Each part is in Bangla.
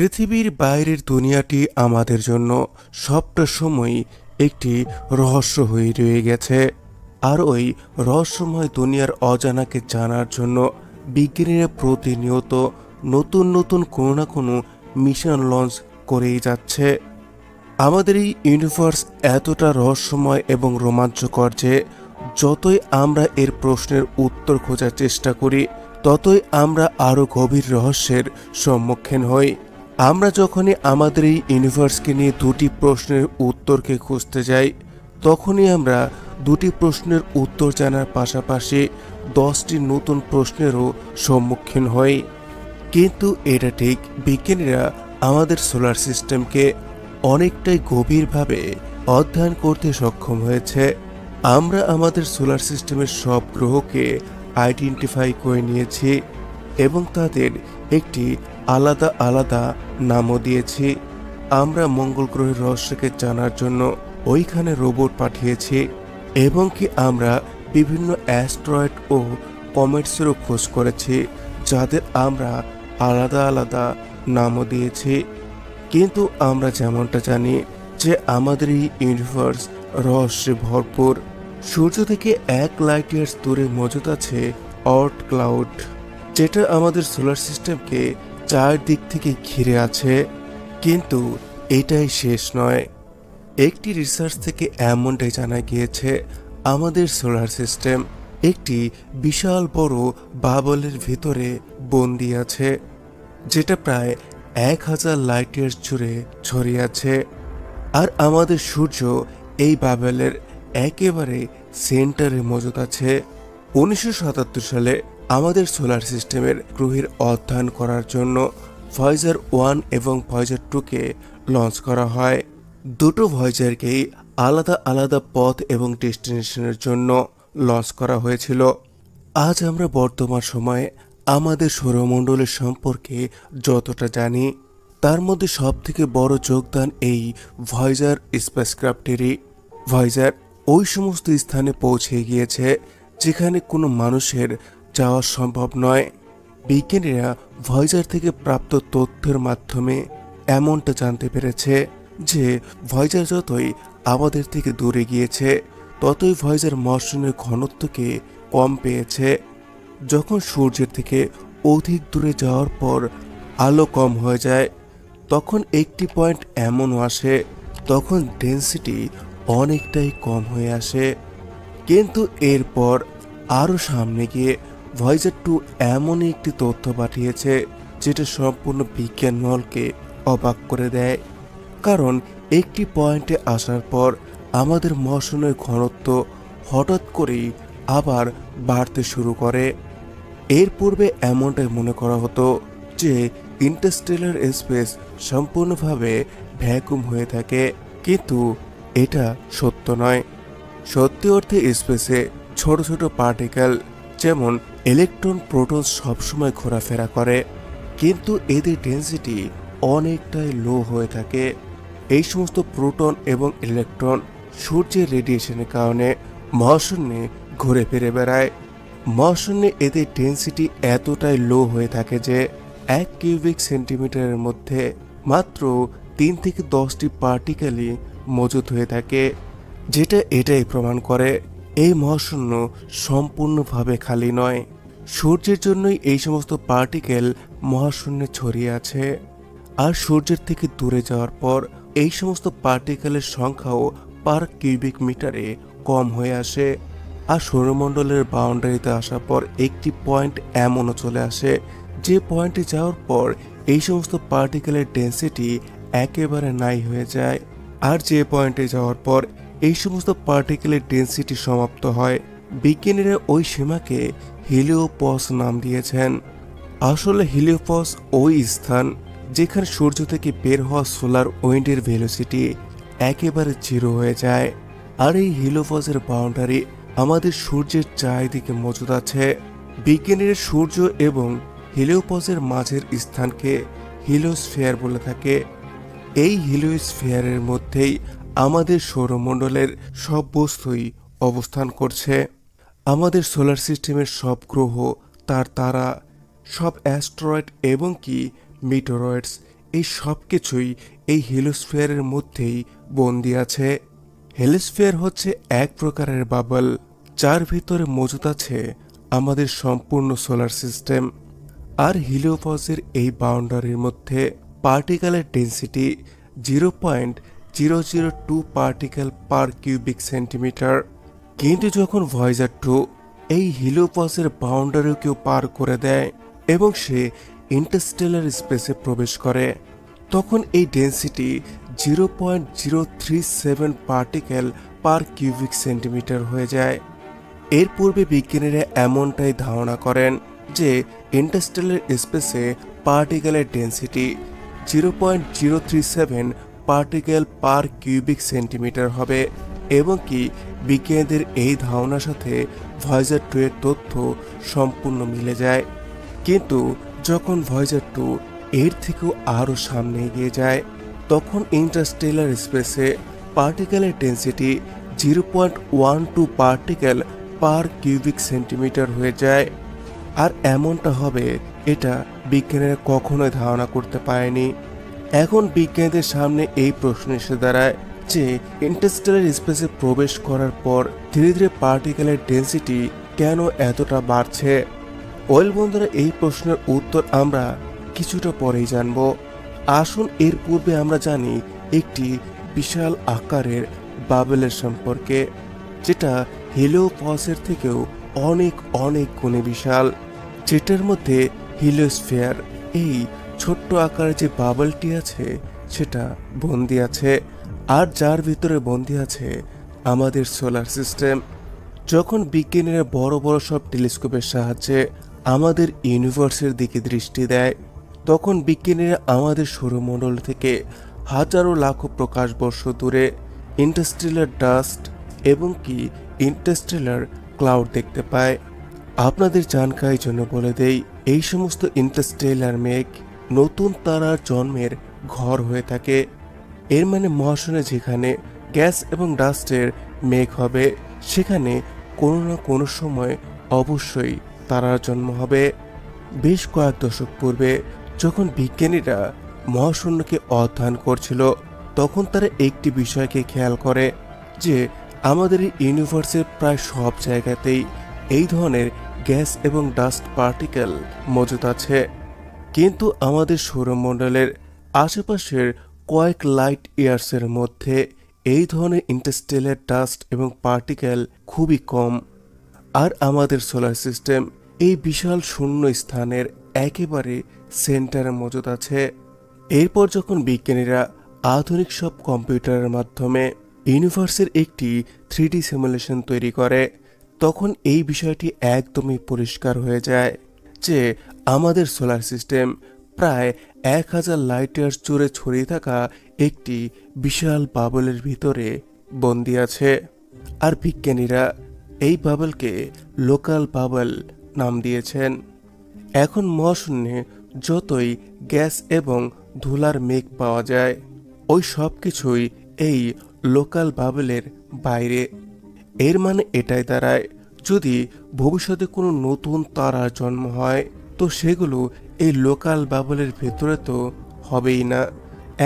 পৃথিবীর বাইরের দুনিয়াটি আমাদের জন্য সবটা সময় একটি রহস্য হয়ে রয়ে গেছে। আর ওই রহস্যময় দুনিয়ার অজানাকে জানার জন্য বিজ্ঞানীরা প্রতিনিয়ত নতুন নতুন কোনো না কোনো মিশন লঞ্চ করেই যাচ্ছে। আমাদের এই ইউনিভার্স এতটা রহস্যময় এবং রোমাঞ্চকর যে যতই আমরা এর প্রশ্নের উত্তর খোঁজার চেষ্টা করি, ততই আমরা আরও গভীর রহস্যের সম্মুখীন হই। আমরা যখনই আমাদের এই ইউনিভার্সকে নিয়ে দুটি প্রশ্নের উত্তরকে খুঁজতে যাই, তখনই আমরা দুটি প্রশ্নের উত্তর জানার পাশাপাশি দশটি নতুন প্রশ্নেরও সম্মুখীন হই। কিন্তু এটা ঠিক, বিজ্ঞানীরা আমাদের সোলার সিস্টেমকে অনেকটাই গভীরভাবে অধ্যয়ন করতে সক্ষম হয়েছে। আমরা আমাদের সোলার সিস্টেমের সব গ্রহকে আইডেন্টিফাই করে নিয়েছি এবং তাদের একটি আলাদা আলাদা নামও দিয়েছি। আমরা মঙ্গল গ্রহের রহস্যকে জানার জন্য ওইখানে রোবট পাঠিয়েছি এবং কি আমরা বিভিন্ন অ্যাস্ট্রয়েড ও কমেটসেরও খোঁজ করেছি, যাদের আমরা আলাদা আলাদা নামও দিয়েছি। কিন্তু আমরা যেমনটা জানি যে আমাদের এই ইউনিভার্স রহস্যে ভরপুর। সূর্য থেকে এক লাইট ইয়ার্স দূরে মজুদ আছে অর্ট ক্লাউড যেটা আমাদের সোলার সিস্টেমকে চারদিক থেকে ঘিরে আছে, কিন্তু এটাই শেষ নয়। একটি রিসার্চ থেকে এমনটাই জানা গিয়েছে, আমাদের সোলার সিস্টেম একটি বিশাল বড় বাবলের ভিতরে বন্দি আছে, যেটা প্রায় এক হাজার লাইট ইয়ার্স জুড়ে ছড়িয়ে আছে। আর আমাদের সূর্য এই বাবেলের একেবারে সেন্টারে মজুদ আছে। উনিশশো সাতাত্তর সালে আমাদের সোলার সিস্টেমের গ্রহের অধ্যয়ন করার জন্য ভয়েজার ওয়ান এবং ভয়েজার টুকে লঞ্চ করা হয়। দুটো ভয়েজারকেই আলাদা আলাদা পথ এবং ডেস্টিনেশনের জন্য লঞ্চ করা হয়েছিল। আজ আমরা বর্তমান সময়ে আমাদের সৌরমণ্ডলের সম্পর্কে যতটা জানি, তার মধ্যে সবথেকে বড় যোগদান এই ভয়েজার স্পেসক্রাফটেরই। ভয়েজার ওই সমস্ত স্থানে পৌঁছে গিয়েছে, যেখানে কোনো মানুষের যাওয়া সম্ভব নয়। বিজ্ঞানীরা ভয়েজার থেকে প্রাপ্ত তথ্যের মাধ্যমে এমনটা জানতে পেরেছে যে ভয়েজার যতই আমাদের থেকে দূরে গিয়েছে, ততই ভয়েজার মহাশূন্যের ঘনত্বকে কম পেয়েছে। যখন সূর্যের থেকে অধিক দূরে যাওয়ার পর আলো কম হয়ে যায়, তখন একটি পয়েন্ট এমনও আসে, তখন ডেন্সিটি অনেকটাই কম হয়ে আসে। কিন্তু এরপর আরও সামনে গিয়ে ভয়েজার টু এমনই একটি তথ্য পাঠিয়েছে, যেটা সম্পূর্ণ বিজ্ঞান মহলকে অবাক করে দেয়। কারণ একটি পয়েন্টে আসার পর আমাদের মহাশূন্যের ঘনত্ব হঠাৎ করেই আবার বাড়তে শুরু করে। এর পূর্বে এমনটাই মনে করা হতো যে ইন্টারস্টেলার স্পেস সম্পূর্ণভাবে ভ্যাকুম হয়ে থাকে, কিন্তু এটা সত্য নয়। সত্যি অর্থে স্পেসে ছোট ছোট পার্টিকেল যেমন ইলেকট্রন প্রোটন সবসময় ঘোরাফেরা করে, কিন্তু এদের ডেন্সিটি অনেকটাই লো হয়ে থাকে। এই সমস্ত প্রোটন এবং ইলেকট্রন সূর্যের রেডিয়েশনের কারণে মহাশূন্যে ঘুরে ফিরে বেড়ায়। মহাশূন্যে এদের ডেন্সিটি এতটাই লো হয়ে থাকে যে, এক কিউবিক সেন্টিমিটারের মধ্যে মাত্র তিন থেকে দশটি পার্টিকেলই মজুত হয়ে থাকে, যেটা এটাই প্রমাণ করে। এই মহাশূন্য সম্পূর্ণভাবে খালি নয়। সূর্যের জন্যই এই সমস্ত পার্টিকেল মহাশূন্যে ছড়িয়ে আছে। আর সূর্যের থেকে দূরে যাওয়ার পর এই সমস্ত পার্টিকেলের সংখ্যাও পার কিউবিক মিটারে কম হয়ে আসে। আর সৌরমণ্ডলের বাউন্ডারিতে আসার পর একটি পয়েন্ট এমনও চলে আসে। যে পয়েন্টে যাওয়ার পর এই সমস্ত পার্টিকেলের ডেন্সিটি একেবারে নাই হয়ে যায়। আর যে পয়েন্টে যাওয়ার পর এই সমস্ত পার্টিকেলের ডেন্সিটি সমাপ্ত হয়। বিজ্ঞানীরা ওই সীমাকে হিলিওপস নাম দিয়েছেন। আসলে হিলিওপস ওই স্থান যেখানে সূর্য থেকে বের হওয়া সোলার উইন্ডের ভেলোসিটি একেবারে জিরো হয়ে যায়। আর এই হিলোপসের বাউন্ডারি আমাদের সূর্যের চারিদিকে মজুদ আছে। বিজ্ঞানীরা সূর্য এবং হিলিওপসের মাঝের স্থানকে হিলোস্ফিয়ার বলে থাকে। এই হিলিওস্ফিয়ারের মধ্যেই আমাদের সৌরমণ্ডলের সব বস্তুই অবস্থান করছে। আমাদের সোলার সিস্টেমের সব গ্রহ, তার তারা, সব অ্যাস্ট্রয়েড এবং কি মিটোরয়েডস, এই সব কিছুই এই হিলোস্ফিয়ারের মধ্যেই বন্দি আছে। হেলিস্ফিয়ার হচ্ছে এক প্রকারের বাবল, যার ভিতরে মজুদ আছে আমাদের সম্পূর্ণ সোলার সিস্টেম। আর হিলিওপজের এই বাউন্ডারির মধ্যে পার্টিকেলের density zero point zero zero two particle per cubic centimetre কিন্তু যখন ভয়েজার টু এই হিলোপসের বাউন্ডারিও কেউ পার করে দেয় এবং সে ইন্টারস্টেলার স্পেসে প্রবেশ করে, তখন এই density zero point zero three seven particle per cubic centimetre হয়ে যায়। এর পূর্বে বিজ্ঞানীরা এমনটাই ধারণা করেন যে ইন্টারস্টেলার স্পেসে পার্টিকেলের density zero point zero three seven particle per cubic centimetre হবে এবং কি বিজ্ঞানীদের এই ধারণার সাথে ভয়েজার টু এর তথ্য সম্পূর্ণ মিলে যায়। কিন্তু যখন ভয়েজার টু এর থেকেও আরও সামনে এগিয়ে যায়, তখন ইন্টারস্টেলার স্পেসে পার্টিকেলের density zero point one two particle per cubic centimetre হয়ে যায়। আর এমনটা হবে, এটা বিজ্ঞানীরা কখনোই ধারণা করতে পারেনি। এখন বিজ্ঞানীদের সামনে এই প্রশ্ন এসে দাঁড়ায় যে ইন্টারস্টেলার স্পেসে প্রবেশ করার পর ধীরে ধীরে পার্টিকেলের ডেন্সিটি কেন এতটা বাড়ছে? ওয়েল বন্ধুরা, এই প্রশ্নের উত্তর আমরা কিছুটা পরেই জানব। আসুন এর পূর্বে আমরা জানি একটি বিশাল আকারের বাবেলের সম্পর্কে, যেটা হিলিওপসের থেকেও অনেক অনেক গুণে বিশাল। যেটার মধ্যে হিলিওস্ফিয়ার এই ছোট্ট আকারের যে বাবলটি আছে, সেটা বন্দি আছে। আর যার ভিতরে বন্দি আছে, আমাদের সোলার সিস্টেম। যখন বিজ্ঞানীরা বড় বড় সব টেলিস্কোপের সাহায্যে আমাদের ইউনিভার্সের দিকে দৃষ্টি দেয়, তখন বিজ্ঞানীরা আমাদের সৌরমণ্ডল থেকে হাজারো লাখো প্রকাশ বর্ষ দূরে ইন্টারস্টেলার ডাস্ট এবং কি ইন্টারস্টেলার ক্লাউড দেখতে পায়। আপনাদের জানকারির জন্য বলে দেই, এই সমস্ত ইন্টারস্টেলার মেঘ নতুন তারার জন্মের ঘর হয়ে থাকে। এর মানে মহাশূন্যে যেখানে গ্যাস এবং ডাস্টের মেঘ হবে, সেখানে কোনো না কোনো সময় অবশ্যই তারার জন্ম হবে। বেশ কয়েক দশক পূর্বে যখন বিজ্ঞানীরা মহাশূন্যকে অধ্যয়ন করছিল, তখন তারা একটি বিষয়কে খেয়াল করে যে আমাদের ইউনিভার্সের প্রায় সব জায়গাতেই এই ধরনের গ্যাস এবং ডাস্ট পার্টিকেল মজুদ আছে। কিন্তু আমাদের সৌরমণ্ডলের আশেপাশের কয়েক লাইট ইয়ার্সের মধ্যে এই ধরনের ইন্টারস্টেলার ডাস্ট এবং পার্টিকেল খুবই কম। আর আমাদের সোলার সিস্টেম এই বিশাল শূন্য স্থানের একেবারে সেন্টারে মজুদ আছে। এরপর যখন বিজ্ঞানীরা আধুনিক সব কম্পিউটারের মাধ্যমে ইউনিভার্সের একটি থ্রি সিমুলেশন তৈরি করে, তখন এই বিষয়টি একদমই পরিষ্কার হয়ে যায় যে আমাদের সোলার সিস্টেম প্রায় এক হাজার লাইট ইয়ার্স ছড়িয়ে থাকা একটি বিশাল বাবলের ভিতরে বন্দি আছে। আর বিজ্ঞানীরা এই বাবলকে লোকাল বাবল নাম দিয়েছেন। এখন মহাশূন্যে যতই গ্যাস এবং ধুলার মেঘ পাওয়া যায়, ওই সব কিছুই এই লোকাল বাবলের বাইরে। এর মানে এটাই দাঁড়ায়, যদি ভবিষ্যতে কোনো নতুন তারার জন্ম হয় তো সেগুলো এই লোকাল বাবলের ভেতরে তো হবেই না।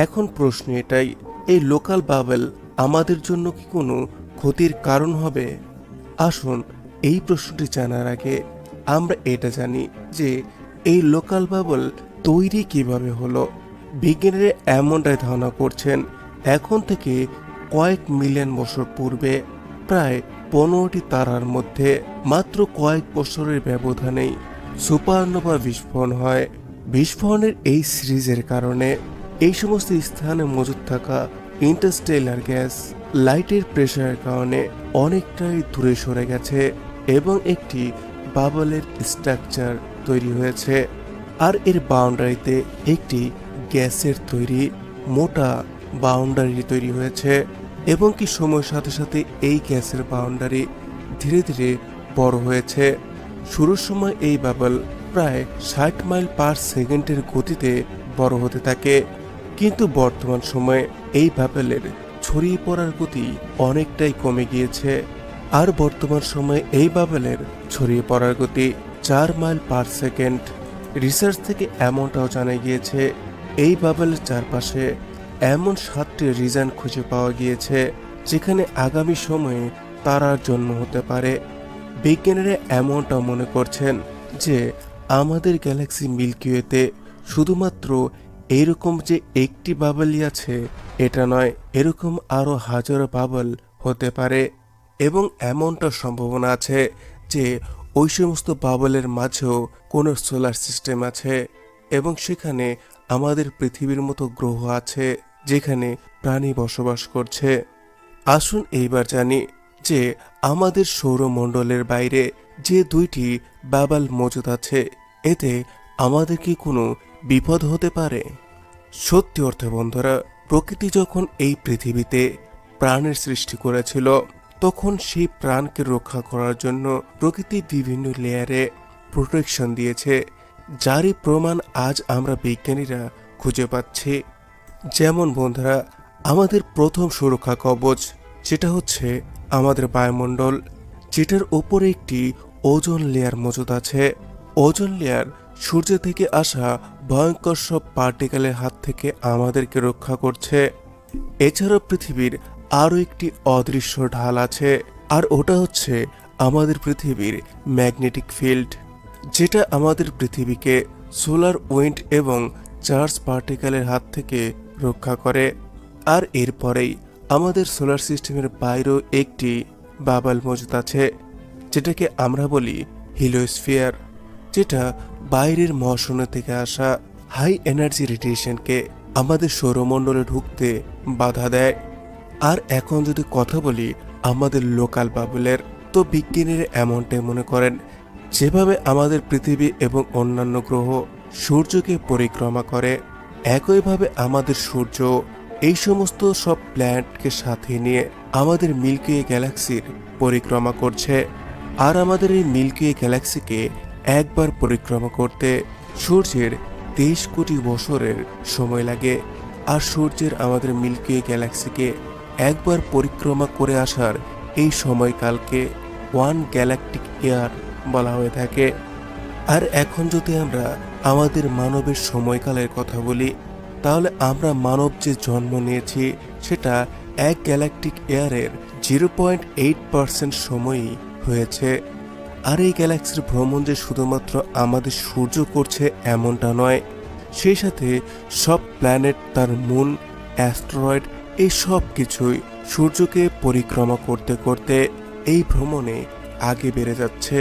এখন প্রশ্ন এটাই, এই লোকাল বাবল আমাদের জন্য কি কোনো ক্ষতির কারণ হবে? আসুন এই প্রশ্নটি জানার আগে আমরা এটা জানি যে এই লোকাল বাবল তৈরি কীভাবে হলো। বিজ্ঞানীরা এমনটাই ধারণা করছেন, এখন থেকে কয়েক মিলিয়ন বছর পূর্বে প্রায় পনেরোটি তারার মধ্যে মাত্র কয়েক বছরের ব্যবধানেই সুপারনোভা বিস্ফোরণ হয় বিস্ফোরণের এই সিরিজের কারণে। এই সমস্ত স্থানে মজুদ থাকা ইন্টারস্টেলার গ্যাস লাইটের প্রেশারের কারণে অনেকটাই দূরে সরে গেছে এবং একটি বাবলের স্ট্রাকচার তৈরি হয়েছে। আর এর বাউন্ডারিতে একটি গ্যাসের তৈরি মোটা বাউন্ডারি তৈরি হয়েছে এবং কি সময়ের সাথে সাথে এই গ্যাসের বাউন্ডারি ধীরে ধীরে বড় হয়েছে। শুরুর সময় এই বাবল প্রায় ষাট মাইল পার সেকেন্ডের গতিতে বড় হতে থাকে। কিন্তু বর্তমান সময়ে এই বাবেলের ছড়িয়ে পড়ার গতি অনেকটাই কমে গিয়েছে। আর বর্তমান সময়ে এই বাবেলের ছড়িয়ে পড়ার গতি চার মাইল পার সেকেন্ড। রিসার্চ থেকে এমনটাও জানা গিয়েছে, এই বাবেলের চারপাশে এমন সাতটি রিজন খুঁজে পাওয়া গিয়েছে, যেখানে আগামী সময়ে তারার জন্ম হতে পারে। বিজ্ঞানীরা এমনটা মনে করছেন যে আমাদের গ্যালাক্সি মিল্কিওয়েতে শুধুমাত্র এরকম যে একটি বাবলই আছে, এটা নয়, এরকম আরও হাজারো বাবল হতে পারে। এবং এমনটা সম্ভাবনা আছে যে ওই সমস্ত বাবলের মাঝেও কোনো সোলার সিস্টেম আছে এবং সেখানে আমাদের পৃথিবীর মতো গ্রহ আছে যেখানে প্রাণী বসবাস করছে। আসুন এইবার জানি যে আমাদের সৌরমণ্ডলের বাইরে যে দুইটি বাবাল মজুদ আছে, এতে আমাদের কি কোনো বিপদ হতে পারে? সত্যি অর্থে বন্ধুরা, প্রকৃতি যখন এই পৃথিবীতে প্রাণের সৃষ্টি করেছিল, তখন সেই প্রাণকে রক্ষা করার জন্য প্রকৃতি বিভিন্ন লেয়ারে প্রোটেকশন দিয়েছে, যারই প্রমাণ আজ আমরা বিজ্ঞানীরা খুঁজে পাচ্ছি। যেমন বন্ধুরা, আমাদের প্রথম সুরক্ষা কবচ যেটা হচ্ছে আমাদের বায়ুমণ্ডল যেটার ওপরে একটি ওজন লেয়ার মজুদ আছে। ওজন লেয়ার সূর্য থেকে আসা ভয়ঙ্কর সব পার্টিকেলের হাত থেকে আমাদেরকে রক্ষা করছে। এছাড়াও পৃথিবীর আরও একটি অদৃশ্য ঢাল আছে, আর ওটা হচ্ছে আমাদের পৃথিবীর ম্যাগনেটিক ফিল্ড যেটা আমাদের পৃথিবীকে সোলার উইন্ড এবং চার্জ পার্টিকেলের হাত থেকে রক্ষা করে। আর এরপরেই আমাদের সোলার সিস্টেমের বাইরেও একটি বাবাল মজুদ আছে, যেটাকে আমরা বলি হিলোস্ফিয়ার, যেটা বাইরের মহাশূন্য থেকে আসা হাই এনার্জি রেডিয়েশনকে আমাদের সৌরমণ্ডলে ঢুকতে বাধা দেয়। আর এখন যদি কথা বলি আমাদের লোকাল বাবুলের, তো বিজ্ঞানীরা এমনটাই মনে করেন, যেভাবে আমাদের পৃথিবী এবং অন্যান্য গ্রহ সূর্যকে পরিক্রমা করে, একইভাবে আমাদের সূর্য এই সমস্ত সব প্ল্যানেটকে সাথে নিয়ে আমাদের মিল্কি গ্যালাক্সির পরিক্রমা করছে। আর আমাদের এই মিল্কি গ্যালাক্সিকে একবার পরিক্রমা করতে সূর্যের তেইশ কোটি বছরের সময় লাগে। আর সূর্যের আমাদের মিল্কি গ্যালাক্সিকে একবার পরিক্রমা করে আসার এই সময়কালকে ওয়ান গ্যালাকটিক ইয়ার বলা হয়ে থাকে। আর এখন যদি আমরা আমাদের মানবের সময়কালের কথা বলি তাহলে আমরা মানব যে জন্ম নিয়েছি, সেটা এক গ্যালাকটিক এয়ারের জিরো পয়েন্ট এইট পার্সেন্ট সময়ই হয়েছে। আর এই গ্যালাক্সির ভ্রমণ যে শুধুমাত্র আমাদের সূর্য করছে এমনটা নয়, সেই সাথে সব প্ল্যানেট তার মুন অ্যাস্ট্রয়েড এই সব কিছুই সূর্যকে পরিক্রমা করতে করতে এই ভ্রমণে আগে বেড়ে যাচ্ছে।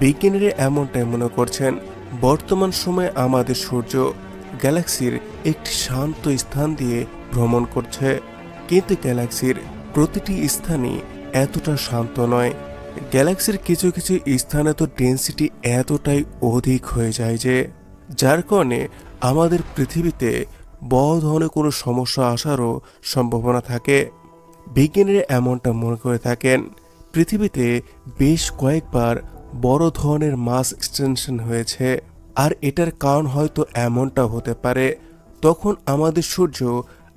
বিজ্ঞানীরা এমনটাই মনে করছেন, বর্তমান সময়ে আমাদের সূর্য গ্যালাক্সির একটি শান্ত স্থান দিয়ে ভ্রমণ করছে, কিন্তু গ্যালাক্সির প্রতিটি স্থানই এতটা শান্ত নয়। গ্যালাক্সির কিছু কিছু স্থানে তো ডেন্সিটি এতটাই অধিক হয়ে যায় যে, যার কারণে আমাদের পৃথিবীতে বড় ধরনের কোনো সমস্যা আসারও সম্ভাবনা থাকে। বিজ্ঞানীরা এমনটা মনে করে থাকেন, পৃথিবীতে বেশ কয়েকবার বড় ধরনের মাস এক্সটেনশন হয়েছে, আর এটার কারণ হয়তো এমনটা হতে পারে। তখন আমাদের সূর্য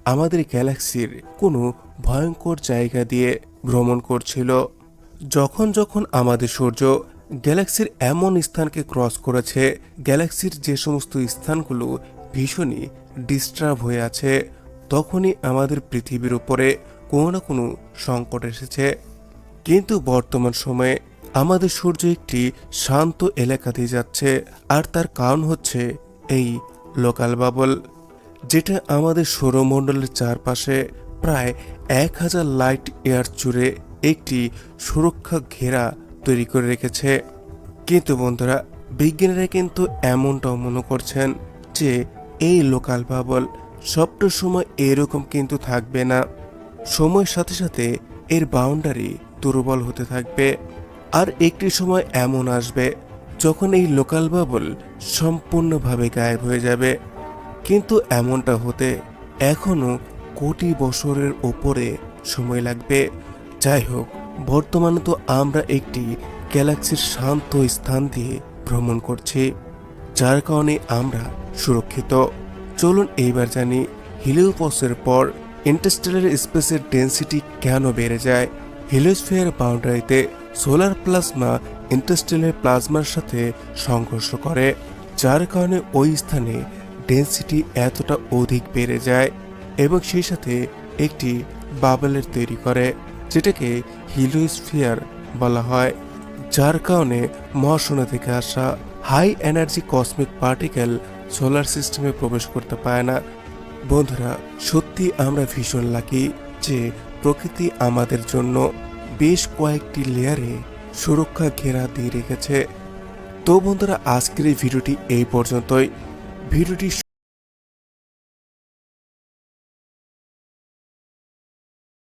আমাদের গ্যালাক্সির কোনো ভয়ঙ্কর জায়গা দিয়ে ভ্রমণ করছিল। যখন যখন আমাদের সূর্য গ্যালাক্সির এমন স্থানকে ক্রস করেছে, গ্যালাক্সির যে সমস্ত স্থানগুলো ভীষণই ডিস্টার্ব হয়ে আছে, তখনই আমাদের পৃথিবীর উপরে কোনো না কোনো সংকট এসেছে। কিন্তু বর্তমান সময়ে আমাদের সূর্য একটি শান্ত এলাকা দিয়ে যাচ্ছে, আর তার কারণ হচ্ছে এই লোকাল বাবল। যেটা আমাদের সৌরমণ্ডলের চারপাশে প্রায় এক হাজার লাইট এয়ার জুড়ে একটি সুরক্ষা ঘেরা তৈরি করে রেখেছে। কিন্তু বন্ধুরা, বিজ্ঞানীরা কিন্তু এমনটাও মনে করছেন যে এই লোকাল বাবল সবটা সময় এরকম কিন্তু থাকবে না। সময়ের সাথে সাথে এর বাউন্ডারি দুর্বল হতে থাকবে। আর একটি সময় এমন আসবে যখন এই লোকাল বাবল সম্পূর্ণভাবে গায়েব হয়ে যাবে। কিন্তু এমনটা হতে এখনও কোটি বছরের ওপরে সময় লাগবে। যাই হোক, বর্তমানে তো আমরা একটি গ্যালাক্সির শান্ত স্থান দিয়ে ভ্রমণ করছি, যার কারণে আমরা সুরক্ষিত। চলুন এইবার জানি হিলিওপসের পর ইন্টারস্টেলার স্পেসের ডেন্সিটি কেন বেড়ে যায়। হিলিওস্ফিয়ার বাউন্ডারিতে সোলার প্লাজমা ইন্টারস্টেলার প্লাজমার সাথে সংঘর্ষ করে, যার কারণে ওই স্থানে ডেন্সিটি এতটা অধিক বেড়ে যায় এবং সেই সাথে একটি বাবলের তৈরি করে, যেটাকে হিলোস্ফিয়ার বলা হয়, যার কারণে মহাশূন্য থেকে আসা high energy cosmic particle solar সিস্টেমে প্রবেশ করতে পারে না। বন্ধুরা, সত্যি আমরা ভীষণ লাকি যে প্রকৃতি আমাদের জন্য বেশ কয়েকটি লেয়ারে সুরক্ষা ঘেরা দিয়ে রেখেছে। তো বন্ধুরা, আজকের এই ভিডিওটি এই পর্যন্তই। ভিডিওটি